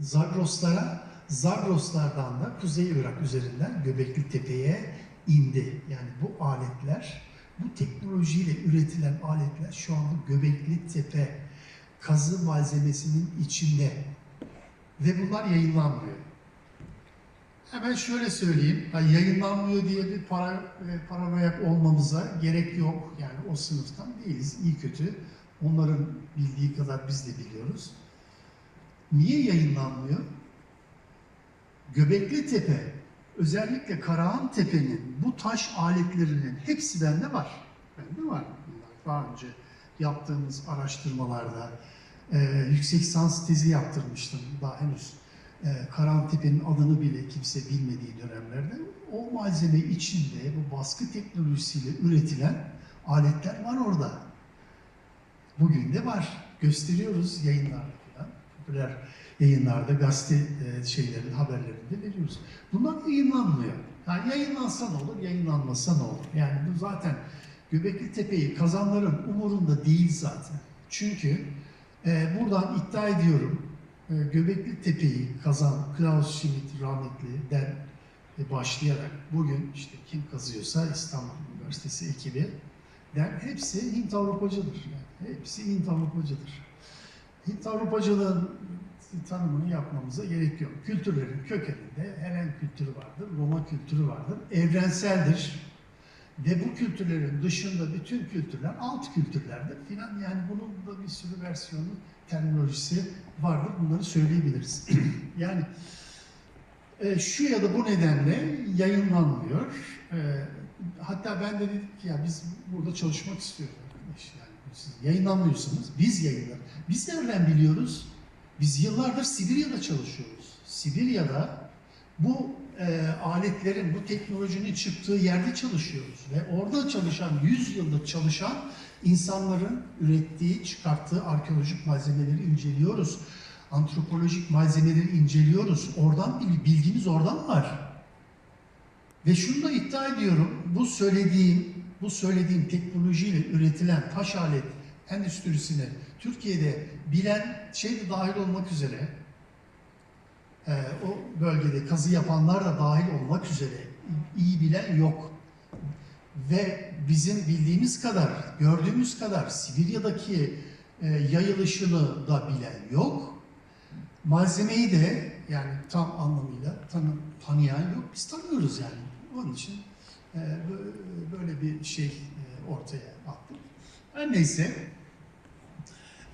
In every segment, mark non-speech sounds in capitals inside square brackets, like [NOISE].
Zagroslara, Zagroslardan da Kuzey Irak üzerinden Göbekli Tepe'ye indi. Yani bu aletler, bu teknolojiyle üretilen aletler şu anda Göbekli Tepe kazı malzemesinin içinde ve bunlar yayınlanmıyor. Hemen şöyle söyleyeyim, ha, yayınlanmıyor diye bir para, e, paranoyak olmamıza gerek yok. Yani o sınıftan değiliz, iyi kötü. Onların bildiği kadar biz de biliyoruz. Niye yayınlanmıyor? Göbekli Tepe, özellikle Karahan Tepe'nin bu taş aletlerinin hepsi bende var. Bende var bunlar. Daha önce yaptığımız araştırmalarda e, yüksek lisans tezi yaptırmıştım. Daha henüz e, Karahan Tepe'nin adını bile kimse bilmediği dönemlerde. O malzeme içinde bu baskı teknolojisiyle üretilen aletler var orada. Bugün de var. Gösteriyoruz yayınlarda. Popüler yayınlarda, gazete e, şeylerin haberlerinde veriyoruz. Bunlar yayınlanmıyor. Yani yayınlansa ne olur, yayınlanmasa ne olur? Yani bu zaten Göbekli Tepe'yi kazanların umurunda değil zaten. Çünkü e, buradan iddia ediyorum, e, Göbekli Tepe'yi kazan Klaus Schmidt rahmetli'den e, başlayarak bugün işte kim kazıyorsa İstanbul Üniversitesi ekibi der hepsi Hint Avrupacıdır. Yani hepsi Hint Avrupacıdır. Hint Avrupacılığın tanımını yapmamıza gerek yok. Kültürlerin kökeninde Helen kültürü vardır, Roma kültürü vardır, evrenseldir. Ve bu kültürlerin dışında bütün kültürler alt kültürlerdir filan. Yani bunun da bir sürü versiyonu, terminolojisi vardır. Bunları söyleyebiliriz. [CLEARS THROAT] yani e, şu ya da bu nedenle yayınlanmıyor. E, hatta ben de dedim ki ya biz burada çalışmak istiyoruz arkadaş. Siz yayınlanmıyorsunuz, biz yayınlar. Biz nereden biliyoruz? Biz yıllardır Sibirya'da çalışıyoruz. Sibirya'da bu e, aletlerin, bu teknolojinin çıktığı yerde çalışıyoruz. Ve orada çalışan, 100 yıldır çalışan insanların ürettiği, çıkarttığı arkeolojik malzemeleri inceliyoruz. Antropolojik malzemeleri inceliyoruz. Oradan bil- bilgimiz oradan var. Ve şunu da iddia ediyorum, bu söylediğim, bu söylediğim teknolojiyle üretilen taş alet endüstrisini Türkiye'de bilen şey de dahil olmak üzere, e, o bölgede kazı yapanlar da dahil olmak üzere iyi bilen yok. Ve bizim bildiğimiz kadar, gördüğümüz kadar Sibirya'daki e, yayılışını da bilen yok. Malzemeyi de yani tam anlamıyla tanı, tanıyan yok. Biz tanıyoruz yani. Onun için böyle bir şey e, ortaya attım. Her neyse.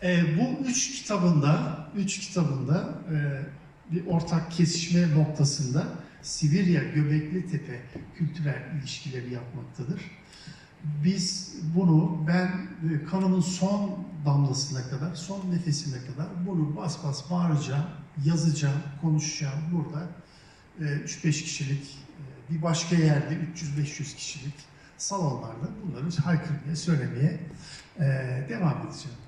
E, bu üç kitabında, üç kitabında e, bir ortak kesişme noktasında Sibirya Göbekli Tepe kültürel ilişkileri yapmaktadır. Biz bunu ben kanımın son damlasına kadar, son nefesine kadar bunu bas bas bağıracağım, yazacağım, konuşacağım burada. E, 3-5 kişilik, bir başka yerde 300-500 kişilik salonlarda bunları haykırmaya, söylemeye e, devam edeceğim.